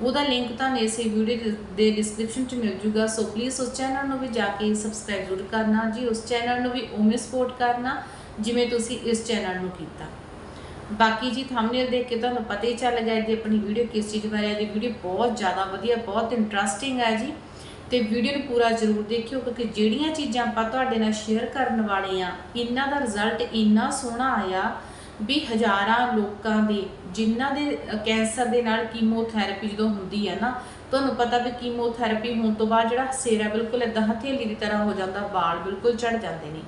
ਉਹਦਾ ਲਿੰਕ ਤੁਹਾਨੂੰ ਇਸੇ ਵੀਡੀਓ ਦੇ ਡਿਸਕ੍ਰਿਪਸ਼ਨ 'ਚ ਮਿਲ ਜੂਗਾ। ਸੋ ਪਲੀਜ਼ ਉਸ ਚੈਨਲ ਨੂੰ ਵੀ ਜਾ ਕੇ ਸਬਸਕ੍ਰਾਈਬ ਜ਼ਰੂਰ ਕਰਨਾ ਜੀ। ਉਸ ਚੈਨਲ ਨੂੰ ਵੀ ਉਵੇਂ ਸਪੋਰਟ ਕਰਨਾ, ਜਿਵੇਂ ਤੁਸੀਂ ਇਸ ਚੈਨਲ ਨੂੰ ਕੀਤਾ। ਬਾਕੀ ਜੀ ਥੰਬਨੇਲ ਦੇਖ ਕੇ ਤੁਹਾਨੂੰ ਪਤਾ ਹੀ ਚੱਲ ਗਿਆ ਜੀ, ਆਪਣੀ ਵੀਡੀਓ ਕਿਸ ਚੀਜ਼ ਬਾਰੇ ਹੈ ਜੀ। ਵੀਡੀਓ ਬਹੁਤ ਜ਼ਿਆਦਾ ਵਧੀਆ, ਬਹੁਤ ਇੰਟਰਸਟਿੰਗ ਹੈ ਜੀ। ਤੇ ਵੀਡੀਓ ਨੂੰ ਪੂਰਾ ਜ਼ਰੂਰ ਦੇਖਿਓ, ਕਿਉਂਕਿ ਜਿਹੜੀਆਂ ਚੀਜ਼ਾਂ ਆਪਾਂ ਤੁਹਾਡੇ ਨਾਲ ਸ਼ੇਅਰ ਕਰਨ ਵਾਲੇ ਆ, ਇਹਨਾਂ ਦਾ ਰਿਜ਼ਲਟ ਇੰਨਾ ਸੋਹਣਾ ਆਇਆ ਵੀ ਹਜ਼ਾਰਾਂ ਲੋਕਾਂ ਦੇ, ਜਿਨ੍ਹਾਂ ਦੇ ਕੈਂਸਰ ਦੇ ਨਾਲ ਕੀਮੋਥੈਰੇਪੀ ਜਦੋਂ ਹੁੰਦੀ ਹੈ ਨਾ, ਤੁਹਾਨੂੰ ਪਤਾ ਵੀ ਕੀਮੋਥੈਰੇਪੀ ਹੋਣ ਤੋਂ ਬਾਅਦ ਜਿਹੜਾ ਸਿਰ ਹੈ ਬਿਲਕੁਲ ਇਦਾਂ ਹਥੇਲੀ ਦੀ ਤਰ੍ਹਾਂ ਹੋ ਜਾਂਦਾ, ਵਾਲ ਬਿਲਕੁਲ ਝੜ ਜਾਂਦੇ ਨੇ।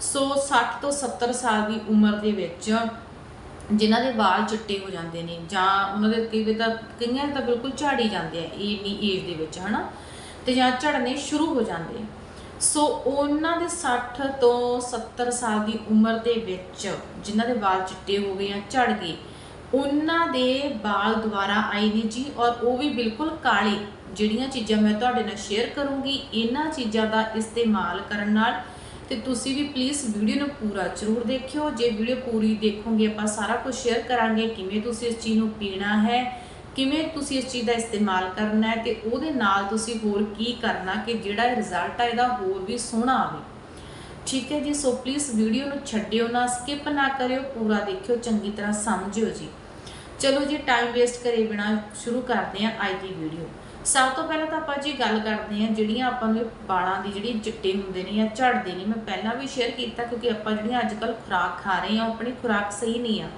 ਸੋ 60 ਤੋਂ 70 ਸਾਲ ਦੀ ਉਮਰ ਦੇ ਵਿੱਚ ਜਿਨ੍ਹਾਂ ਦੇ ਵਾਲ ਚਿੱਟੇ ਹੋ ਜਾਂਦੇ ਨੇ ਜਾਂ ਉਹਨਾਂ ਦੇ ਕਈ ਵਾਰ ਤਾਂ, ਕਈਆਂ ਤਾਂ ਬਿਲਕੁਲ ਝੜ ਹੀ ਜਾਂਦੇ ਆ ਇੰਨੀ ਏਜ ਦੇ ਵਿੱਚ, ਹਨਾ? ਤੇ ਜਾਂ ਝੜਨੇ ਸ਼ੁਰੂ ਹੋ ਜਾਂਦੇ ਆ। ਸੋ ਉਹਨਾਂ ਦੇ 60 ਤੋਂ 70 ਸਾਲ ਦੀ ਉਮਰ ਦੇ ਵਿੱਚ ਜਿਨ੍ਹਾਂ ਦੇ ਵਾਲ ਚਿੱਟੇ ਹੋ ਗਏ ਜਾਂ ਝੜ ਗਏ, ਉਹਨਾਂ ਦੇ ਵਾਲ ਦੁਬਾਰਾ ਆਏ ਨੇ ਜੀ ਔਰ ਉਹ ਵੀ ਬਿਲਕੁਲ ਕਾਲੇ। ਜਿਹੜੀਆਂ ਚੀਜ਼ਾਂ ਮੈਂ ਤੁਹਾਡੇ ਨਾਲ ਸ਼ੇਅਰ ਕਰੂੰਗੀ, ਇਹਨਾਂ ਚੀਜ਼ਾਂ ਦਾ ਇਸਤੇਮਾਲ ਕਰਨ ਨਾਲ। ਤੇ ਤੁਸੀਂ ਵੀ ਪਲੀਜ਼ ਵੀਡੀਓ ਨੂੰ ਪੂਰਾ ਜ਼ਰੂਰ ਦੇਖਿਓ। ਜੇ ਵੀਡੀਓ ਪੂਰੀ ਦੇਖੋਗੇ, ਆਪਾਂ ਸਾਰਾ ਕੁਝ ਸ਼ੇਅਰ ਕਰਾਂਗੇ। ਕਿਵੇਂ ਤੁਸੀਂ ਇਸ ਚੀਜ਼ ਨੂੰ ਪੀਣਾ ਹੈ ਕਿਵੇਂ ਤੁਸੀਂ ਇਸ ਚੀਜ਼ ਦਾ ਇਸਤੇਮਾਲ ਕਰਨਾ ਹੈ ਤੇ ਉਹਦੇ ਨਾਲ ਤੁਸੀਂ ਹੋਰ ਕੀ ਕਰਨਾ ਕਿ ਜਿਹੜਾ ਰਿਜ਼ਲਟ ਆ ਇਹਦਾ ਹੋਰ ਵੀ ਸੋਹਣਾ ਆਵੇ। ਠੀਕ ਹੈ ਜੀ, ਸੋ ਪਲੀਜ਼ ਵੀਡੀਓ ਨੂੰ ਛੱਡਿਓ ਨਾ ਸਕਿਪ ਨਾ ਕਰਿਓ, ਪੂਰਾ ਦੇਖਿਓ, ਚੰਗੀ ਤਰ੍ਹਾਂ ਸਮਝਿਓ ਜੀ। ਚਲੋ ਜੀ ਟਾਈਮ ਵੇਸਟ ਕਰੇ ਬਿਨਾ ਸ਼ੁਰੂ ਕਰਦੇ ਹਾਂ ਅੱਜ ਦੀ ਵੀਡੀਓ ਸਭ ਤੋਂ ਪਹਿਲਾਂ ਤਾਂ ਆਪਾਂ ਜੀ ਗੱਲ ਕਰਦੇ ਹਾਂ ਜਿਹੜੀਆਂ ਆਪਾਂ ਨੂੰ ਬਾਲਾਂ ਦੀ ਜਿਹੜੀ ਚਿੱਟੇ ਹੁੰਦੇ ਨੇ ਜਾਂ ਝੜਦੇ ਨੇ, ਮੈਂ ਪਹਿਲਾਂ ਵੀ ਸ਼ੇਅਰ ਕੀਤਾ ਕਿਉਂਕਿ ਆਪਾਂ ਜਿਹੜੀਆਂ ਅੱਜ ਕੱਲ ਖੁਰਾਕ ਖਾ ਰਹੇ ਹਾਂ ਆਪਣੀ ਖੁਰਾਕ ਸਹੀ ਨਹੀਂ ਆ।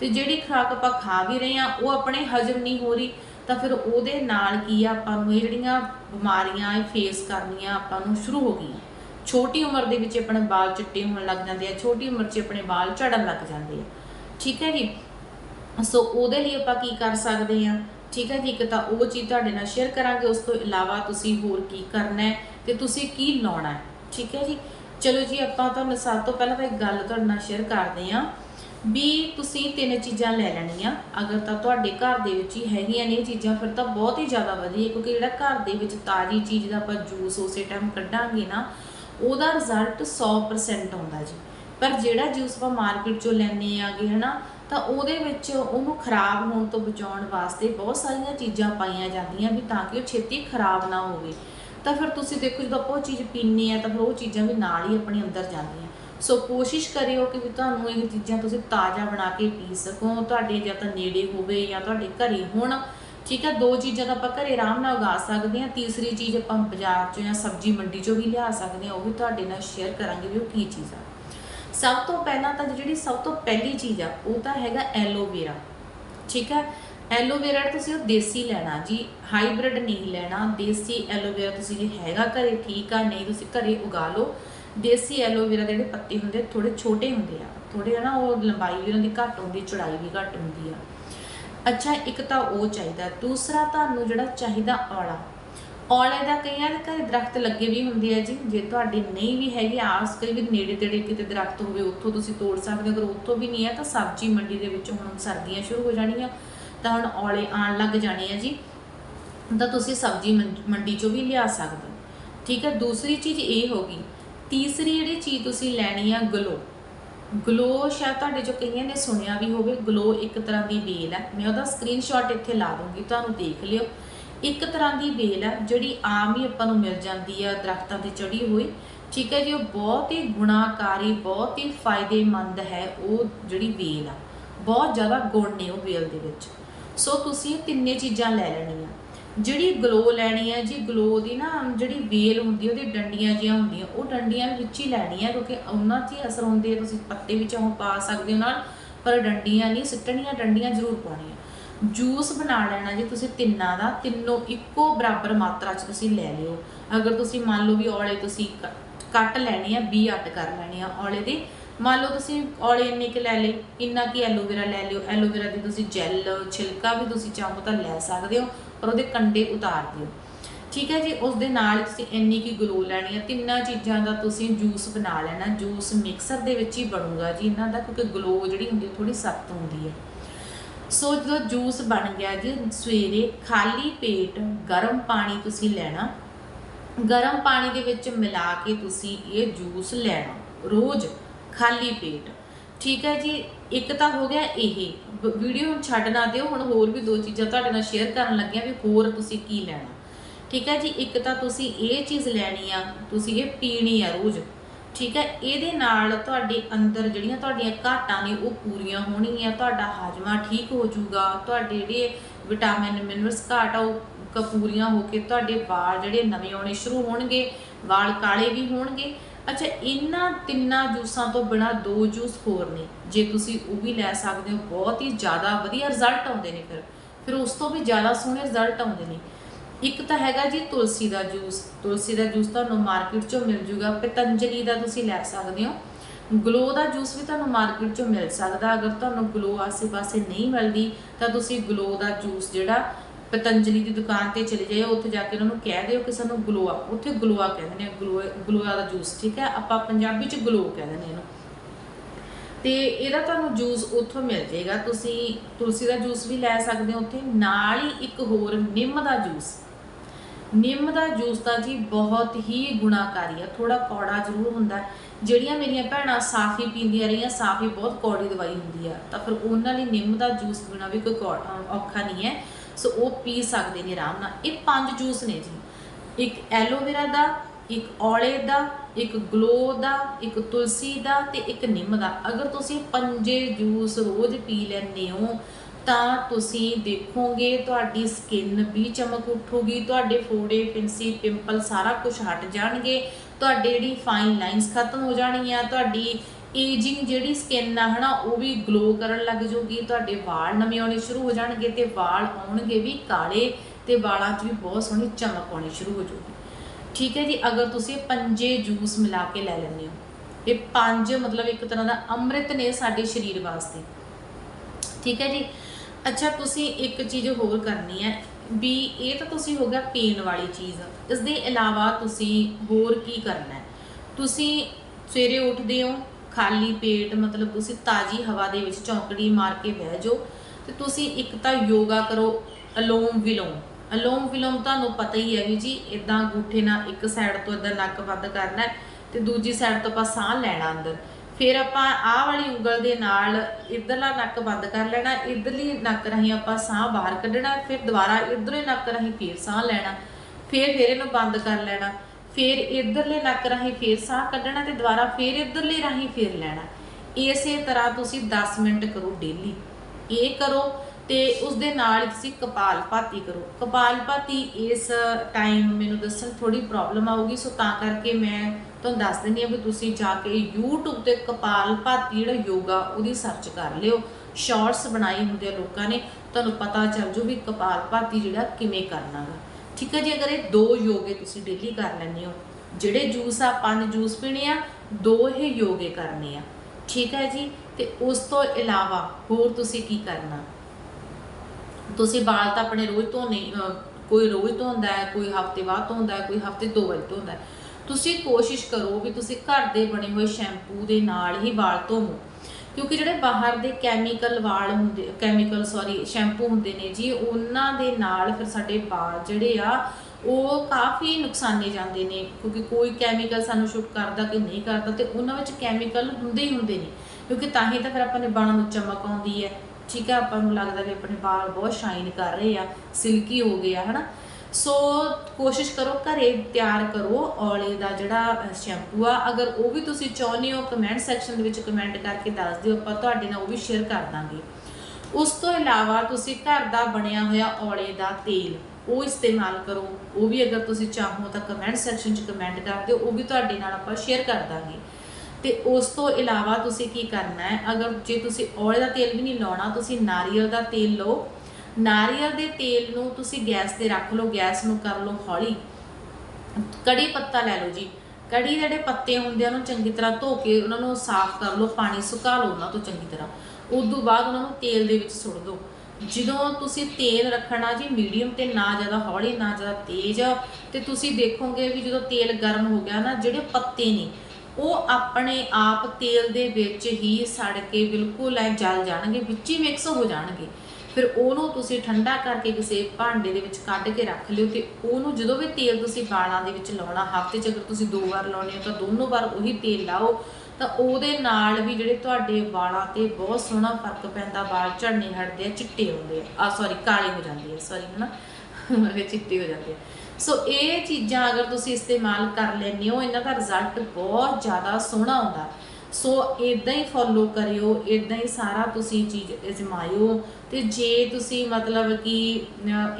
ਤੇ ਜਿਹੜੀ ਖੁਰਾਕ ਆਪਾਂ ਖਾ ਵੀ ਰਹੇ ਹਾਂ, ਉਹ ਆਪਣੇ ਹਜਮ ਨਹੀਂ ਹੋ ਰਹੀ, ਤਾਂ ਫਿਰ ਉਹਦੇ ਨਾਲ ਕੀ ਆ, ਆਪਾਂ ਨੂੰ ਇਹ ਜਿਹੜੀਆਂ ਬਿਮਾਰੀਆਂ ਇਹ ਫੇਸ ਕਰਨੀਆਂ ਆਪਾਂ ਨੂੰ ਸ਼ੁਰੂ ਹੋ ਗਈਆਂ। ਛੋਟੀ ਉਮਰ ਦੇ ਵਿੱਚ ਆਪਣੇ ਵਾਲ ਚਿੱਟੇ ਹੋਣ ਲੱਗ ਜਾਂਦੇ ਆ, ਛੋਟੀ ਉਮਰ 'ਚ ਆਪਣੇ ਵਾਲ ਝੜਨ ਲੱਗ ਜਾਂਦੇ ਆ। ਠੀਕ ਹੈ ਜੀ? ਸੋ ਉਹਦੇ ਲਈ ਆਪਾਂ ਕੀ ਕਰ ਸਕਦੇ ਆ ਠੀਕ ਹੈ ਜੀ, ਇੱਕ ਤਾਂ ਉਹ ਚੀਜ਼ ਤੁਹਾਡੇ ਨਾਲ ਸ਼ੇਅਰ ਕਰਾਂਗੇ, ਉਸ ਤੋਂ ਇਲਾਵਾ ਤੁਸੀਂ ਹੋਰ ਕੀ ਕਰਨਾ ਹੈ ਤੇ ਤੁਸੀਂ ਕੀ ਲਾਉਣਾ ਹੈ? ਠੀਕ ਹੈ ਜੀ? ਚਲੋ ਜੀ, ਆਪਾਂ ਤੁਹਾਨੂੰ ਸਭ ਤੋਂ ਪਹਿਲਾਂ ਤਾਂ ਇੱਕ ਗੱਲ ਤੁਹਾਡੇ ਨਾਲ ਸ਼ੇਅਰ ਕਰਦੇ ਆ ਵੀ ਤੁਸੀਂ ਤਿੰਨ ਚੀਜ਼ਾਂ ਲੈ ਲੈਣੀਆਂ। ਅਗਰ ਤਾਂ ਤੁਹਾਡੇ ਘਰ ਦੇ ਵਿੱਚ ਹੀ ਹੈਗੀਆਂ ਨੇ ਇਹ ਚੀਜ਼ਾਂ, ਫਿਰ ਤਾਂ ਬਹੁਤ ਹੀ ਜ਼ਿਆਦਾ ਵਧੀਆ। ਕਿਉਂਕਿ ਜਿਹੜਾ ਘਰ ਦੇ ਵਿੱਚ ਤਾਜ਼ੀ ਚੀਜ਼ ਦਾ ਆਪਾਂ ਜੂਸ ਉਸੇ ਟਾਈਮ ਕੱਢਾਂਗੇ ਨਾ, ਉਹਦਾ ਰਿਜ਼ਲਟ 100% ਆਉਂਦਾ ਜੀ। ਪਰ ਜਿਹੜਾ ਜੂਸ ਆਪਾਂ ਮਾਰਕੀਟ ਚੋਂ ਲੈਣੇ ਆਗੇ, ਹਨਾ, ਤਾਂ ਉਹਦੇ ਵਿੱਚ ਉਹਨੂੰ ਖਰਾਬ ਹੋਣ ਤੋਂ ਬਚਾਉਣ ਵਾਸਤੇ ਬਹੁਤ ਸਾਰੀਆਂ ਚੀਜ਼ਾਂ ਪਾਈਆਂ ਜਾਂਦੀਆਂ ਵੀ ਤਾਂ ਕਿ ਉਹ ਛੇਤੀ ਖਰਾਬ ਨਾ ਹੋਵੇ। ਤਾਂ ਫਿਰ ਤੁਸੀਂ ਦੇਖੋ ਜਦੋਂ ਆਪਾਂ ਉਹ ਚੀਜ਼ ਪੀਂਦੇ ਆ, ਤਾਂ ਫਿਰ ਉਹ ਚੀਜ਼ਾਂ ਵੀ ਨਾਲ ਹੀ ਆਪਣੇ ਅੰਦਰ ਜਾਂਦੀਆਂ। ਸੋ ਕੋਸ਼ਿਸ਼ ਕਰਿਓ ਕਿ ਤੁਹਾਨੂੰ ਇਹ ਚੀਜ਼ਾਂ ਤੁਸੀਂ ਤਾਜ਼ਾ ਬਣਾ ਕੇ ਪੀ ਸਕੋ, ਤੁਹਾਡੇ ਜਾਂ ਤਾਂ ਨੇੜੇ ਹੋਵੇ ਜਾਂ ਤੁਹਾਡੇ ਘਰੇ ਹੋਣ। ਠੀਕ ਹੈ, ਦੋ ਚੀਜ਼ਾਂ ਤਾਂ ਆਪਾਂ ਘਰੇ ਆਰਾਮ ਨਾਲ ਉਗਾ ਸਕਦੇ ਹਾਂ। ਤੀਸਰੀ ਚੀਜ਼ ਆਪਾਂ ਬਾਜ਼ਾਰ ਚੋਂ ਜਾਂ ਸਬਜ਼ੀ ਮੰਡੀ ਚੋਂ ਵੀ ਲਿਆ ਸਕਦੇ ਹਾਂ, ਉਹ ਵੀ ਤੁਹਾਡੇ ਨਾਲ ਸ਼ੇਅਰ ਕਰਾਂਗੇ ਵੀ ਉਹ ਕੀ ਚੀਜ਼ ਆ। ਸਭ ਤੋਂ ਪਹਿਲਾਂ ਤਾਂ ਜਿਹੜੀ ਸਭ ਤੋਂ ਪਹਿਲੀ ਚੀਜ਼ ਆ, ਉਹ ਤਾਂ ਹੈਗਾ ਐਲੋਵੇਰਾ ਠੀਕ ਹੈ ਐਲੋਵੇਰਾ ਤੁਸੀਂ ਉਹ ਦੇਸੀ ਲੈਣਾ ਜੀ ਹਾਈਬ੍ਰਿਡ ਨਹੀਂ ਲੈਣਾ। ਦੇਸੀ ਐਲੋਵੇਰਾ ਤੁਸੀਂ ਜੇ ਹੈਗਾ ਘਰੇ ਠੀਕ ਆ, ਨਹੀਂ ਤੁਸੀਂ ਘਰੇ ਉਗਾ ਲਓ। ਦੇਸੀ ਐਲੋਵੇਰਾ ਦੇ ਜਿਹੜੇ ਪੱਤੇ ਹੁੰਦੇ ਥੋੜੇ ਛੋਟੇ ਹੁੰਦੇ ਆ। ਥੋੜੇ ਨਾ ਉਹ ਲੰਬਾਈ ਵੀ ਉਹਨਾਂ ਦੀ ਘੱਟ ਹੁੰਦੀ, ਚੌੜਾਈ ਵੀ ਘੱਟ ਹੁੰਦੀ ਆ। ਅੱਛਾ, ਇੱਕ ਤਾਂ ਉਹ ਚਾਹੀਦਾ। ਦੂਸਰਾ ਤੁਹਾਨੂੰ ਜਿਹੜਾ ਚਾਹੀਦਾ ਔਲਾ। ਔਲੇ ਦਾ ਕਈਆਂ ਦੇ ਘਰੇ ਦਰਖਤ ਲੱਗੇ ਵੀ ਹੁੰਦੇ ਆ ਜੀ। ਜੇ ਤੁਹਾਡੇ ਨਹੀਂ ਵੀ ਹੈਗੇ, ਆਸ ਕਈ ਵੀ ਨੇੜੇ ਤੇੜੇ ਕਿਤੇ ਦਰਖਤ ਹੋਵੇ, ਉੱਥੋਂ ਤੁਸੀਂ ਤੋੜ ਸਕਦੇ ਹੋ। ਅਗਰ ਉੱਥੋਂ ਵੀ ਨਹੀਂ ਹੈ ਤਾਂ ਸਬਜ਼ੀ ਮੰਡੀ ਦੇ ਵਿੱਚ ਹੁਣ ਸਰਦੀਆਂ ਸ਼ੁਰੂ ਹੋ ਜਾਣੀਆਂ, ਤਾਂ ਹੁਣ ਔਲੇ ਆਣ ਲੱਗ ਜਾਣੇ ਆ ਜੀ। ਤਾਂ ਤੁਸੀਂ ਸਬਜ਼ੀ ਮੰਡ- ਮੰਡੀ ਚੋਂ ਵੀ ਲਿਆ ਸਕਦੇ ਹੋ। ਠੀਕ ਹੈ, ਦੂਸਰੀ ਚੀਜ਼ ਇਹ ਹੋ ਗਈ। ਤੀਸਰੀ ਜਿਹੜੀ ਚੀਜ਼ ਤੁਸੀਂ ਲੈਣੀ ਆ ਗਲੋ ਗਲੋ ਸ਼ਾਇਦ ਤੁਹਾਡੇ ਜੋ ਕਈਆਂ ਨੇ ਸੁਣਿਆ ਵੀ ਹੋਵੇ ਗਲੋ ਇੱਕ ਤਰ੍ਹਾਂ ਦੀ ਵੇਲ ਹੈ ਮੈਂ ਉਹਦਾ ਸਕਰੀਨਸ਼ਾਟ ਇੱਥੇ ਲਾ ਦੂੰਗੀ ਤੁਹਾਨੂੰ ਦੇਖ ਲਿਓ। ਇੱਕ ਤਰ੍ਹਾਂ ਦੀ ਵੇਲ ਹੈ ਜਿਹੜੀ ਆਮ ਹੀ ਆਪਾਂ ਨੂੰ ਮਿਲ ਜਾਂਦੀ ਆ, ਦਰਖਤਾਂ ਤੇ ਚੜੀ ਹੋਈ। ਠੀਕ ਹੈ ਜੀ, ਉਹ ਬਹੁਤ ਹੀ ਗੁਣਾਕਾਰੀ, ਬਹੁਤ ਹੀ ਫਾਇਦੇਮੰਦ ਹੈ ਉਹ ਜਿਹੜੀ ਵੇਲ ਆ। ਬਹੁਤ ਜ਼ਿਆਦਾ ਗੁਣ ਨੇ ਉਹ ਵੇਲ ਦੇ ਵਿੱਚ। ਸੋ ਤੁਸੀਂ ਇਹ ਤਿੰਨੇ ਚੀਜ਼ਾਂ ਲੈ ਲੈਣੀਆਂ। ਜਿਹੜੀ ਗਲੋ ਲੈਣੀ ਹੈ ਜੀ ਗਲੋ ਦੀ ਨਾ ਜਿਹੜੀ ਵੇਲ ਹੁੰਦੀ ਉਹਦੀ ਡੰਡੀਆਂ ਜਿਹੀਆਂ ਹੁੰਦੀਆਂ, ਉਹ ਡੰਡੀਆਂ ਵਿੱਚ ਹੀ ਲੈਣੀਆਂ, ਕਿਉਂਕਿ ਉਹਨਾਂ 'ਚ ਹੀ ਅਸਰ ਹੁੰਦੀ ਹੈ ਤੁਸੀਂ ਪੱਤੇ ਵਿੱਚ ਉਹ ਪਾ ਸਕਦੇ ਹੋ ਨਾਲ, ਪਰ ਡੰਡੀਆਂ ਨਹੀਂ, ਸਿੱਟਣੀਆਂ ਡੰਡੀਆਂ ਜ਼ਰੂਰ ਪਾਉਣੀਆਂ। ਜੂਸ ਬਣਾ ਲੈਣਾ ਜੀ ਤੁਸੀਂ ਤਿੰਨਾਂ ਦਾ, ਤਿੰਨੋਂ ਇੱਕੋ ਬਰਾਬਰ ਮਾਤਰਾ 'ਚ ਤੁਸੀਂ ਲੈ ਲਿਓ। ਅਗਰ ਤੁਸੀਂ ਮੰਨ ਲਓ ਵੀ ਔਲੇ ਤੁਸੀਂ ਕ- ਕੱਟ ਲੈਣੇ ਆ 20 ਅੱਡ ਕਰ ਲੈਣੇ ਆ ਔਲੇ ਦੇ ਮੰਨ ਲਓ ਤੁਸੀਂ ਔਲੇ ਇੰਨੇ ਕਿ ਲੈ ਲਏ ਇੰਨਾ ਕਿ ਐਲੋਵੇਰਾ ਲੈ ਲਿਓ, ਐਲੋਵੇਰਾ ਦੀ ਤੁਸੀਂ ਜੈਲ ਛਿਲਕਾ ਵੀ ਤੁਸੀਂ ਚਾਹੋ ਤਾਂ ਲੈ ਸਕਦੇ ਹੋ, ਪਰ ਉਹਦੇ ਕੰਡੇ ਉਤਾਰ ਦਿਓ। ਠੀਕ ਹੈ ਜੀ, ਉਸ ਦੇ ਨਾਲ ਤੁਸੀਂ ਇੰਨੀ ਕੀ ਗਲੋ ਲੈਣੀ ਹੈ, ਤਿੰਨਾਂ ਚੀਜ਼ਾਂ ਦਾ ਤੁਸੀਂ ਜੂਸ ਬਣਾ ਲੈਣਾ ਜੂਸ ਮਿਕਸਰ ਦੇ ਵਿੱਚ ਹੀ ਬਣੂਗਾ ਜੀ ਇਹਨਾਂ ਦਾ, ਕਿਉਂਕਿ ਗਲੋ ਜਿਹੜੀ ਹੁੰਦੀ ਥੋੜੀ ਸਖਤ ਹੁੰਦੀ ਹੈ। ਸੋ ਜਦੋਂ ਜੂਸ ਬਣ ਗਿਆ ਜੀ, ਸਵੇਰੇ ਖਾਲੀ ਪੇਟ ਗਰਮ ਪਾਣੀ ਤੁਸੀਂ ਲੈਣਾ, ਗਰਮ ਪਾਣੀ ਦੇ ਵਿੱਚ ਮਿਲਾ ਕੇ ਤੁਸੀਂ ਇਹ ਜੂਸ ਲੈਣਾ, ਰੋਜ਼। ਖਾਲੀ ਪੇਟ। ਠੀਕ ਹੈ ਜੀ, ਇੱਕ ਤਾਂ ਹੋ ਗਿਆ ਇਹ। ਵੀਡੀਓ ਹੁਣ ਛੱਡ ਨਾ ਦਿਓ, ਹੁਣ ਹੋਰ ਵੀ ਦੋ ਚੀਜ਼ਾਂ ਤੁਹਾਡੇ ਨਾਲ ਸ਼ੇਅਰ ਕਰਨ ਲੱਗੀਆਂ ਵੀ ਹੋਰ ਤੁਸੀਂ ਕੀ ਲੈਣਾ। ਠੀਕ ਹੈ ਜੀ, ਇੱਕ ਤਾਂ ਤੁਸੀਂ ਇਹ ਚੀਜ਼ ਲੈਣੀ ਆ, ਤੁਸੀਂ ਇਹ ਪੀਣੀ ਆ ਰੋਜ਼। ਠੀਕ ਹੈ, ਇਹਦੇ ਨਾਲ ਤੁਹਾਡੇ ਅੰਦਰ ਜਿਹੜੀਆਂ ਤੁਹਾਡੀਆਂ ਘਾਟਾਂ ਨੇ, ਉਹ ਪੂਰੀਆਂ ਹੋਣਗੀਆਂ, ਤੁਹਾਡਾ ਹਾਜਮਾ ਠੀਕ ਹੋ ਜਾਊਗਾ, ਤੁਹਾਡੇ ਜਿਹੜੇ ਵਿਟਾਮਿਨ ਮਿਨਰਲਸ ਘਾਟ ਆ, ਉਹ ਕ- ਪੂਰੀਆਂ ਹੋ ਕੇ ਤੁਹਾਡੇ ਵਾਲ ਜਿਹੜੇ ਨਵੇਂ ਆਉਣੇ ਸ਼ੁਰੂ ਹੋਣਗੇ, ਵਾਲ ਕਾਲੇ ਵੀ ਹੋਣਗੇ। ਅੱਛਾ, ਇਹਨਾਂ ਤਿੰਨਾਂ ਜੂਸਾਂ ਤੋਂ ਬਿਨਾ ਦੋ ਜੂਸ ਹੋਰ ਨੇ। ਜੇ ਤੁਸੀਂ ਉਹ ਵੀ ਲੈ ਸਕਦੇ ਹੋ, ਬਹੁਤ ਹੀ ਜ਼ਿਆਦਾ ਵਧੀਆ ਰਿਜ਼ਲਟ ਆਉਂਦੇ ਨੇ ਫਿਰ। ਫਿਰ ਉਸ ਤੋਂ ਵੀ ਜ਼ਿਆਦਾ ਸੋਹਣੇ ਰਿਜ਼ਲਟ ਆਉਂਦੇ ਨੇ। ਇੱਕ ਤਾਂ ਹੈਗਾ ਜੀ ਤੁਲਸੀ ਦਾ ਜੂਸ। ਤੁਲਸੀ ਦਾ ਜੂਸ ਤੁਹਾਨੂੰ ਮਾਰਕੀਟ 'ਚੋਂ ਮਿਲ ਜੂਗਾ। ਪਤੰਜਲੀ ਦਾ ਤੁਸੀਂ ਲੈ ਸਕਦੇ ਹੋ। ਗਲੋ ਦਾ ਜੂਸ ਵੀ ਤੁਹਾਨੂੰ ਮਾਰਕੀਟ 'ਚੋਂ ਮਿਲ ਸਕਦਾ। ਅਗਰ ਤੁਹਾਨੂੰ ਗਲੋ ਆਸੇ-ਪਾਸੇ ਨਹੀਂ ਮਿਲਦੀ, ਤਾਂ ਤੁਸੀਂ ਗਲੋ ਦਾ ਜੂਸ ਜਿਹੜਾ ਪਤੰਜਲੀ ਦੀ ਦੁਕਾਨ ਤੇ ਚਲੇ ਜਾਇਓ, ਉੱਥੇ ਜਾ ਕੇ ਉਹਨਾਂ ਨੂੰ ਕਹਿ ਦਿਓ ਕਿ ਸਾਨੂੰ ਗਲੋਆ ਉੱਥੇ ਗਲੋਆ ਕਹਿੰਦੇ ਨੇ ਗਲੋਆ ਗਲੋਆ ਦਾ ਜੂਸ ਠੀਕ ਹੈ? ਆਪਾਂ ਪੰਜਾਬੀ 'ਚ ਗਲੋ ਕਹਿੰਦੇ ਨੇ ਇਹਨੂੰ। ਤੇ ਇਹਦਾ ਤੁਹਾਨੂੰ ਜੂਸ ਉੱਥੋਂ ਮਿਲ ਜਾਏਗਾ, ਤੁਸੀਂ ਤੁਲਸੀ ਦਾ ਜੂਸ ਵੀ ਲੈ ਸਕਦੇ ਹੋ ਉੱਥੇ, ਨਾਲ ਹੀ ਇੱਕ ਹੋਰ ਨਿੰਮ ਦਾ ਜੂਸ ਨਿੰਮ ਦਾ ਜੂਸ ਤਾਂ ਜੀ ਬਹੁਤ ਹੀ ਗੁਣਾਕਾਰੀ ਆ ਥੋੜਾ ਕੌੜਾ ਜ਼ਰੂਰ ਹੁੰਦਾ ਜਿਹੜੀਆਂ ਮੇਰੀਆਂ ਭੈਣਾਂ ਸਾਫੀ ਪੀਂਦੀਆਂ ਰਹੀਆਂ, ਸਾਫੀ ਬਹੁਤ ਕੌੜੀ ਦਵਾਈ ਹੁੰਦੀ ਆ, ਤਾਂ ਫਿਰ ਉਹਨਾਂ ਲਈ ਨਿੰਮ ਦਾ ਜੂਸ ਪੀਣਾ ਵੀ ਕੋਈ ਕੌ- ਔਖਾ ਨਹੀਂ ਹੈ। ਸੋ ਉਹ ਪੀ ਸਕਦੇ ਨੇ ਆਰਾਮ ਨਾਲ। ਇਹ ਪੰਜ ਜੂਸ ਨੇ ਜੀ। ਇੱਕ ਐਲੋਵੇਰਾ ਦਾ, ਇੱਕ ਔਲੇ ਦਾ, ਇੱਕ ਗਲੋ ਦਾ, ਇੱਕ ਤੁਲਸੀ ਦਾ ਤੇ ਇੱਕ ਨਿੰਮ ਦਾ। ਅਗਰ ਤੁਸੀਂ ਪੰਜੇ ਜੂਸ ਰੋਜ਼ ਪੀ ਲੈਂਦੇ ਹੋ, ਤਾਂ ਤੁਸੀਂ ਦੇਖੋਗੇ ਤੁਹਾਡੀ ਸਕਿਨ ਵੀ ਚਮਕ ਉੱਠੂਗੀ, ਤੁਹਾਡੇ ਫੋੜੇ, ਫਿੰਸੀ ਪਿੰਪਲ ਸਾਰਾ ਕੁਝ ਹਟ ਜਾਣਗੇ, ਤੁਹਾਡੇ ਜਿਹੜੀ ਫਾਈਨ ਲਾਈਨਸ ਖਤਮ ਹੋ ਜਾਣਗੀਆਂ, ਤੁਹਾਡੀ ਏਜਿੰਗ ਜਿਹੜੀ ਸਕਿਨ ਆ ਹਨਾ, ਉਹ ਵੀ ਗਲੋ ਕਰਨ ਲੱਗ ਜੂਗੀ ਤੁਹਾਡੇ ਵਾਲ ਨਵੇਂ ਆਉਣੇ ਸ਼ੁਰੂ ਹੋ ਜਾਣਗੇ ਤੇ ਵਾਲ ਆਉਣਗੇ ਵੀ ਕਾਲੇ ਤੇ ਵਾਲਾਂ 'ਚ ਵੀ ਬਹੁਤ ਸੋਹਣੀ ਚਮਕ ਆਉਣੀ ਸ਼ੁਰੂ ਹੋ ਜੂਗੀ ਠੀਕ ਹੈ ਜੀ, ਅਗਰ ਤੁਸੀਂ ਪੰਜੇ ਜੂਸ ਮਿਲਾ ਕੇ ਲੈ ਲੈਂਦੇ ਹੋ ਇਹ ਪੰਜ ਮਤਲਬ ਇੱਕ ਤਰ੍ਹਾਂ ਦਾ ਅੰਮ੍ਰਿਤ ਨੇ ਸਾਡੇ ਸਰੀਰ ਵਾਸਤੇ। ਠੀਕ ਹੈ ਜੀ, ਅੱਛਾ ਤੁਸੀਂ ਇੱਕ ਚੀਜ਼ ਹੋਰ ਕਰਨੀ ਹੈ, ਵੀ ਇਹ ਤਾਂ ਤੁਸੀਂ ਹੋ ਗਿਆ ਪੀਣ ਵਾਲੀ ਚੀਜ਼, ਇਸ ਦੇ ਇਲਾਵਾ ਤੁਸੀਂ ਹੋਰ ਕੀ ਕਰਨਾ ਹੈ? ਤੁਸੀਂ ਸਵੇਰੇ ਉੱਠਦੇ ਹੋ ਖਾਲੀ ਪੇਟ ਮਤਲਬ ਤੁਸੀਂ ਤਾਜ਼ੀ ਹਵਾ ਦੇ ਵਿੱਚ ਚੌਂਕੜੀ ਮਾਰ ਕੇ ਬਹਿ ਜਾਓ ਤੇ ਤੁਸੀਂ ਇੱਕ ਤਾਂ ਯੋਗਾ ਕਰੋ ਅਲੋਮ ਵਿਲੋਮ। ਅਲੋਮ ਵਿਲੋਮ ਤੁਹਾਨੂੰ ਪਤਾ ਹੀ ਹੈ ਵੀ ਜੀ ਇਦਾਂ ਅੰਗੂਠੇ ਨਾਲ ਇੱਕ ਸਾਈਡ ਤੋਂ ਇਦਾਂ ਨੱਕ ਬੰਦ ਕਰਨਾ ਤੇ ਦੂਜੀ ਸਾਈਡ ਤੋਂ ਆਪਾਂ ਸਾਹ ਲੈਣਾ ਅੰਦਰ। ਫਿਰ ਆਪਾਂ ਆਹ ਵਾਲੀ ਉਂਗਲ ਦੇ ਨਾਲ ਇਧਰਲਾ ਨੱਕ ਬੰਦ ਕਰ ਲੈਣਾ, ਇਧਰਲੀ ਨੱਕ ਰਾਹੀਂ ਆਪਾਂ ਸਾਹ ਬਾਹਰ ਕੱਢਣਾ, ਫਿਰ ਦੁਬਾਰਾ ਇਧਰਲੇ ਨੱਕ ਰਾਹੀਂ ਫਿਰ ਸਾਹ ਲੈਣਾ, ਫਿਰ ਫਿਰ ਇਹਨੂੰ ਬੰਦ ਕਰ ਲੈਣਾ। ਫਿਰ ਇਧਰਲੇ ਨੱਕ ਰਾਹੀਂ ਫਿਰ ਸਾਹ ਕੱਢਣਾ ਤੇ ਦੁਬਾਰਾ ਫਿਰ ਇਧਰਲੇ ਰਾਹੀਂ ਫਿਰ ਲੈਣਾ। ਇਸੇ ਤਰ੍ਹਾਂ ਤੁਸੀਂ 10 ਮਿੰਟ ਕਰੋ ਡੇਲੀ ਇਹ ਕਰੋ ਤੇ ਉਸ ਦੇ ਨਾਲ ਤੁਸੀਂ ਕਪਾਲ ਭਾਤੀ ਕਰੋ। ਕਪਾਲ ਭਾਤੀ ਇਸ ਟਾਈਮ ਮੈਨੂੰ ਦੱਸਣ ਥੋੜੀ ਪ੍ਰੋਬਲਮ ਆਊਗੀ, ਸੋ ਤਾਂ ਕਰਕੇ ਮੈਂ ਤੁਹਾਨੂੰ ਦੱਸ ਦਿੰਦੀ ਹਾਂ ਵੀ ਤੁਸੀਂ ਜਾ ਕੇ YouTube ਤੇ ਕਪਾਲ ਭਾਤੀ ਜਿਹੜਾ ਯੋਗਾ ਉਹਦੀ ਸਰਚ ਕਰ ਲਿਓ। ਸ਼ਾਰਟਸ ਬਣਾਏ ਹੁੰਦੇ ਆ ਲੋਕਾਂ ਨੇ, ਤੁਹਾਨੂੰ ਪਤਾ ਚੱਲ ਜੂ ਵੀ ਕਪਾਲ ਭਾਤੀ ਜਿਹੜਾ ਕਿਵੇਂ ਕਰਨਾ ਗਾ। ਠੀਕ ਹੈ ਜੀ, ਅਗਰ ਇਹ ਦੋ ਯੋਗੇ ਤੁਸੀਂ ਡੇਲੀ ਕਰ ਲੈਂਦੇ ਹੋ, ਜਿਹੜੇ ਜੂਸ ਆ, ਪੰਜ ਜੂਸ ਪੀਣੇ ਆ, ਦੋ ਇਹ ਯੋਗੇ ਕਰਨੇ ਆ। ਠੀਕ ਹੈ ਜੀ, ਤੇ ਉਸ ਤੋਂ ਇਲਾਵਾ ਹੋਰ ਤੁਸੀਂ ਕੀ ਕਰਨਾ? ਤੁਸੀਂ ਵਾਲ ਤਾਂ ਆਪਣੇ ਰੋਜ਼ ਧੋਣੇ ਕੋਈ ਰੋਜ਼ ਧੋਂਦਾ ਹੈ, ਕੋਈ ਹਫ਼ਤੇ ਬਾਅਦ ਧੋਂਦਾ ਹੈ, ਕੋਈ ਹਫ਼ਤੇ ਦੋ ਵਾਰ ਧੋਂਦਾ ਹੈ। ਤੁਸੀਂ ਕੋਸ਼ਿਸ਼ ਕਰੋ ਵੀ ਤੁਸੀਂ ਘਰ ਦੇ ਬਣੇ ਹੋਏ ਸ਼ੈਂਪੂ ਦੇ ਨਾਲ ਹੀ ਵਾਲ ਧੋਵੋ। ਕਿਉਂਕਿ ਜਿਹੜੇ ਬਾਹਰ ਦੇ ਕੈਮੀਕਲ ਵਾਲ ਹੁੰਦੇ ਕੈਮੀਕਲ ਸੌਰੀ ਸ਼ੈਂਪੂ ਹੁੰਦੇ ਨੇ ਜੀ, ਉਹਨਾਂ ਦੇ ਨਾਲ ਫਿਰ ਸਾਡੇ ਵਾਲ ਜਿਹੜੇ ਆ, ਉਹ ਕਾਫੀ ਨੁਕਸਾਨੇ ਜਾਂਦੇ ਨੇ, ਕਿਉਂਕਿ ਕੋਈ ਕੈਮੀਕਲ ਸਾਨੂੰ ਸ਼ੂਟ ਕਰਦਾ ਕਿ ਨਹੀਂ ਕਰਦਾ, ਤੇ ਉਹਨਾਂ ਵਿੱਚ ਕੈਮੀਕਲ ਹੁੰਦੇ ਹੀ ਹੁੰਦੇ ਨੇ, ਕਿਉਂਕਿ ਤਾਂ ਹੀ ਤਾਂ ਫਿਰ ਆਪਾਂ ਨੇ ਬਾਲਾਂ ਨੂੰ ਚਮਕ ਆਉਂਦੀ ਹੈ। ਠੀਕ ਹੈ, ਆਪਾਂ ਨੂੰ ਲੱਗਦਾ ਵੀ ਆਪਣੇ ਵਾਲ ਬਹੁਤ ਸ਼ਾਈਨ ਕਰ ਰਹੇ ਆ ਸਿਲਕੀ ਹੋ ਗਏ ਆ, ਹਨਾ? ਸੋ ਕੋਸ਼ਿਸ਼ ਕਰੋ, ਘਰੇ ਤਿਆਰ ਕਰੋ ਔਲੇ ਦਾ ਜਿਹੜਾ ਸ਼ੈਂਪੂ ਆ। ਅਗਰ ਉਹ ਵੀ ਤੁਸੀਂ ਚਾਹੁੰਦੇ ਹੋ ਕਮੈਂਟ ਸੈਕਸ਼ਨ ਦੇ ਵਿੱਚ ਕਮੈਂਟ ਕਰਕੇ ਦੱਸ ਦਿਓ, ਆਪਾਂ ਤੁਹਾਡੇ ਨਾਲ ਉਹ ਵੀ ਸ਼ੇਅਰ ਕਰ ਦਾਂਗੇ। ਉਸ ਤੋਂ ਇਲਾਵਾ ਤੁਸੀਂ ਘਰ ਦਾ ਬਣਿਆ ਹੋਇਆ ਔਲੇ ਦਾ ਤੇਲ, ਉਹ ਇਸਤੇਮਾਲ ਕਰੋ। ਉਹ ਵੀ ਅਗਰ ਤੁਸੀਂ ਚਾਹੋ ਤਾਂ ਕਮੈਂਟ ਸੈਕਸ਼ਨ 'ਚ ਕਮੈਂਟ ਕਰ ਦਿਓ, ਉਹ ਵੀ ਤੁਹਾਡੇ ਨਾਲ ਆਪਾਂ ਸ਼ੇਅਰ ਕਰ ਦਾਂਗੇ। ਤੇ ਉਸ ਤੋਂ ਇਲਾਵਾ ਤੁਸੀਂ ਕੀ ਕਰਨਾ ਹੈ, ਅਗਰ ਜੇ ਤੁਸੀਂ ਔਲੇ ਦਾ ਤੇਲ ਵੀ ਨਹੀਂ ਲਾਉਣਾ, ਤੁਸੀਂ ਨਾਰੀਅਲ ਦਾ ਤੇਲ ਲਓ। ਨਾਰੀਅਲ ਦੇ ਤੇਲ ਨੂੰ ਤੁਸੀਂ ਗੈਸ ਤੇ ਰੱਖ ਲਓ, ਗੈਸ ਨੂੰ ਕਰ ਲਓ ਹੌਲੀ। ਕੜੀ ਪੱਤਾ ਲੈ ਲਓ ਜੀ। ਕੜੀ ਜਿਹੜੇ ਪੱਤੇ ਹੁੰਦੇ ਆ, ਉਹਨੂੰ ਚੰਗੀ ਤਰ੍ਹਾਂ ਧੋ ਕੇ ਉਹਨਾਂ ਨੂੰ ਸਾਫ਼ ਕਰ ਲਓ, ਪਾਣੀ ਸੁਕਾ ਲਓ ਉਹਨਾਂ ਤੋਂ ਚੰਗੀ ਤਰ੍ਹਾਂ। ਉਸ ਤੋਂ ਬਾਅਦ ਉਹਨਾਂ ਨੂੰ ਤੇਲ ਦੇ ਵਿੱਚ ਸੁੱਟ ਦਿਓ। ਜਦੋਂ ਤੁਸੀਂ ਤੇਲ ਰੱਖਣਾ ਜੀ ਮੀਡੀਅਮ ਤੇ ਨਾ ਜ਼ਿਆਦਾ ਹੌਲੀ, ਨਾ ਜ਼ਿਆਦਾ ਤੇਜ਼, ਤੇ ਤੁਸੀਂ ਦੇਖੋਗੇ ਵੀ ਜਦੋਂ ਤੇਲ ਗਰਮ ਹੋ ਗਿਆ ਨਾ, ਜਿਹੜੇ ਪੱਤੇ ਨੇ, ਉਹ ਆਪਣੇ ਆਪ ਤੇਲ ਦੇ ਵਿੱਚ ਹੀ ਸੜ ਕੇ ਬਿਲਕੁਲ ਐ ਜਲ ਜਾਣਗੇ, ਵਿੱਚ ਹੀ ਮਿਕਸ ਹੋ ਜਾਣਗੇ। ਫਿਰ ਉਹਨੂੰ ਤੁਸੀਂ ਠੰਡਾ ਕਰਕੇ ਕਿਸੇ ਭਾਂਡੇ ਦੇ ਵਿੱਚ ਕੱਢ ਕੇ ਰੱਖ ਲਿਓ ਤੇ ਉਹਨੂੰ ਜਦੋਂ ਵੀ ਤੇਲ ਤੁਸੀਂ ਵਾਲਾਂ ਦੇ ਵਿੱਚ ਲਾਉਣਾ, ਹਫ਼ਤੇ 'ਚ ਅਗਰ ਤੁਸੀਂ ਦੋ ਵਾਰ ਲਾਉਣੇ ਹੋ ਤਾਂ ਦੋਨੋਂ ਵਾਰ ਉਹੀ ਤੇਲ ਲਾਓ, ਤਾਂ ਉਹਦੇ ਨਾਲ ਵੀ ਜਿਹੜੇ ਤੁਹਾਡੇ ਵਾਲਾਂ ਤੇ ਬਹੁਤ ਸੋਹਣਾ ਫ਼ਰਕ ਪੈਂਦਾ, ਵਾਲ ਝੜਨੇ ਹਟਦੇ ਆ, ਚਿੱਟੇ ਹੁੰਦੇ ਆ। ਆ ਸੌਰੀ ਕਾਲੇ ਹੋ ਜਾਂਦੇ ਆ ਸੌਰੀ ਹਨਾ? ਇਹ ਚਿੱਟੇ ਹੋ ਜਾਂਦੇ ਆ। ਸੋ ਇਹ ਚੀਜ਼ਾਂ ਅਗਰ ਤੁਸੀਂ ਇਸਤੇਮਾਲ ਕਰ ਲੈਂਦੇ ਹੋ, ਇਹਨਾਂ ਦਾ ਰਿਜ਼ਲਟ ਬਹੁਤ ਜ਼ਿਆਦਾ ਸੋਹਣਾ ਆਉਂਦਾ। ਸੋ ਇਦਾਂ ਹੀ ਫੋਲੋ ਕਰਿਓ ਇਦਾਂ ਹੀ ਸਾਰਾ ਤੁਸੀਂ ਚੀਜ਼ ਅਜਮਾਇਓ ਤੇ ਜੇ ਤੁਸੀਂ ਮਤਲਬ ਕਿ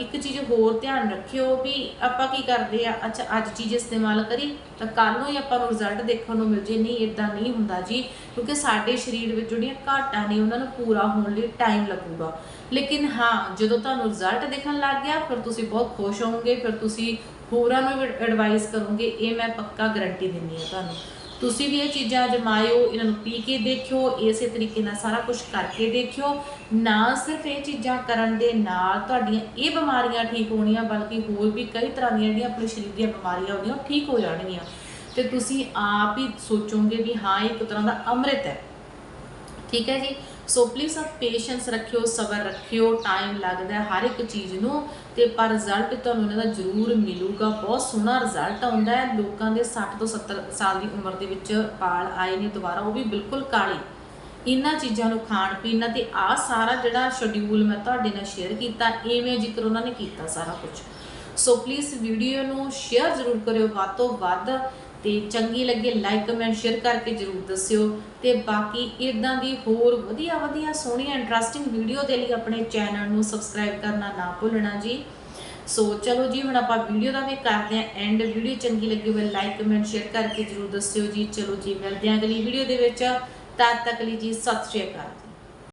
ਇੱਕ ਚੀਜ਼ ਹੋਰ ਧਿਆਨ ਰੱਖਿਓ ਵੀ ਆਪਾਂ ਕੀ ਕਰਦੇ ਆ, ਅੱਛਾ, ਅੱਜ ਚੀਜ਼ ਇਸਤੇਮਾਲ ਕਰੀ ਤਾਂ ਕੱਲ ਨੂੰ ਹੀ ਆਪਾਂ ਨੂੰ ਰਿਜ਼ਲਟ ਦੇਖਣ ਨੂੰ ਮਿਲ ਜੇ ਨਹੀਂ ਇਦਾਂ ਨਹੀਂ ਹੁੰਦਾ ਜੀ, ਕਿਉਂਕਿ ਸਾਡੇ ਸਰੀਰ ਵਿੱਚ ਜਿਹੜੀਆਂ ਘਾਟਾਂ ਨੇ ਉਹਨਾਂ ਨੂੰ ਪੂਰਾ ਹੋਣ ਲਈ ਟਾਈਮ ਲੱਗੂਗਾ। ਲੇਕਿਨ ਹਾਂ, ਜਦੋਂ ਤੁਹਾਨੂੰ ਰਿਜ਼ਲਟ ਦੇਖਣ ਲੱਗ ਗਿਆ, ਫਿਰ ਤੁਸੀਂ ਬਹੁਤ ਖੁਸ਼ ਹੋਵੋਗੇ, ਫਿਰ ਤੁਸੀਂ ਹੋਰਾਂ ਨੂੰ ਵੀ ਐਡਵਾਈਸ ਕਰੋਗੇ, ਇਹ ਮੈਂ ਪੱਕਾ ਗਾਰੰਟੀ ਦਿੰਦੀ ਹਾਂ ਤੁਹਾਨੂੰ। ਤੁਸੀਂ ਵੀ ਇਹ ਚੀਜ਼ਾਂ ਅਜਮਾਇਓ, ਇਹਨਾਂ ਨੂੰ ਪੀ ਕੇ ਦੇਖਿਓ, ਇਸੇ ਤਰੀਕੇ ਨਾਲ ਸਾਰਾ ਕੁਝ ਕਰਕੇ ਦੇਖਿਓ। ਨਾ ਸਿਰਫ ਇਹ ਚੀਜ਼ਾਂ ਕਰਨ ਦੇ ਨਾਲ ਤੁਹਾਡੀਆਂ ਇਹ ਬਿਮਾਰੀਆਂ ਠੀਕ ਹੋਣੀਆਂ, ਬਲਕਿ ਹੋਰ ਵੀ ਕਈ ਤਰ੍ਹਾਂ ਦੀਆਂ ਜਿਹੜੀਆਂ ਆਪਣੇ ਸਰੀਰ ਦੀਆਂ ਬਿਮਾਰੀਆਂ ਹੁੰਦੀਆਂ ਉਹ ਠੀਕ ਹੋ ਜਾਣਗੀਆਂ। ਤੇ ਤੁਸੀਂ ਆਪ ਹੀ ਸੋਚੋਗੇ ਵੀ ਹਾਂ ਇਹ ਇੱਕ ਤਰ੍ਹਾਂ ਦਾ ਅੰਮ੍ਰਿਤ ਹੈ। ਠੀਕ ਹੈ ਜੀ? ਸੋ ਪਲੀਜ਼ ਆਪ ਪੇਸ਼ੈਂਸ ਰੱਖਿਓ, ਸਬਰ ਰੱਖਿਓ ਟਾਈਮ ਲੱਗਦਾ ਹਰ ਇੱਕ ਚੀਜ਼ ਨੂੰ ਤੇ ਪਰ ਰਿਜ਼ਲਟ ਤੁਹਾਨੂੰ ਇਹਨਾਂ ਦਾ ਜ਼ਰੂਰ ਮਿਲੂਗਾ। ਬਹੁਤ ਸੋਹਣਾ ਰਿਜ਼ਲਟ ਆਉਂਦਾ ਹੈ। ਲੋਕਾਂ ਦੇ 60 ਤੋਂ 70 ਸਾਲ ਦੀ ਉਮਰ ਦੇ ਵਿੱਚ ਵਾਲ ਆਏ ਨੇ ਦੁਬਾਰਾ, ਉਹ ਵੀ ਬਿਲਕੁਲ ਕਾਲੇ। ਇਹਨਾਂ ਚੀਜ਼ਾਂ ਨੂੰ ਖਾਣ ਪੀਣ ਨਾਲ ਤੇ ਆ ਸਾਰਾ ਜਿਹੜਾ ਸ਼ਡਿਊਲ ਮੈਂ ਤੁਹਾਡੇ ਨਾਲ ਸ਼ੇਅਰ ਕੀਤਾ, ਐਵੇਂ ਜ਼ਿਕਰ ਉਹਨਾਂ ਨੇ ਕੀਤਾ ਸਾਰਾ ਕੁਝ ਸੋ ਪਲੀਜ਼ ਵੀਡੀਓ ਨੂੰ ਸ਼ੇਅਰ ਜ਼ਰੂਰ ਕਰਿਓ। ਵੱਧ ਤੋਂ ਵੱਧ ਤੇ ਚੰਗੀ ਲੱਗੇ ਲਾਈਕ ਕਮੈਂਟ ਸ਼ੇਅਰ ਕਰਕੇ ਜਰੂਰ ਦੱਸਿਓ। ਤੇ ਬਾਕੀ ਇਦਾਂ ਦੀ ਹੋਰ ਵਧੀਆ ਵਧੀਆ ਸੋਹਣੀਆਂ ਇੰਟਰਸਟਿੰਗ ਵੀਡੀਓ ਦੇ ਲਈ ਆਪਣੇ ਚੈਨਲ ਨੂੰ ਸਬਸਕ੍ਰਾਈਬ ਕਰਨਾ ਨਾ ਭੁੱਲਣਾ ਜੀ। ਸੋ ਚਲੋ ਜੀ, ਹੁਣ ਆਪਾਂ ਵੀਡੀਓ ਦਾ ਵੀ ਕਰਦੇ ਆਂ ਐਂਡ ਵੀਡੀਓ ਚੰਗੀ ਲੱਗੀ ਹੋਵੇ ਲਾਈਕ ਕਮੈਂਟ ਸ਼ੇਅਰ ਕਰਕੇ ਜਰੂਰ ਦੱਸਿਓ ਜੀ। ਚਲੋ ਜੀ, ਮਿਲਦੇ ਆਂ ਅਗਲੀ ਵੀਡੀਓ ਦੇ ਵਿੱਚ। ਤਦ ਤੱਕ ਲਈ ਜੀ, ਸਤਿ ਸ਼੍ਰੀ ਅਕਾਲ।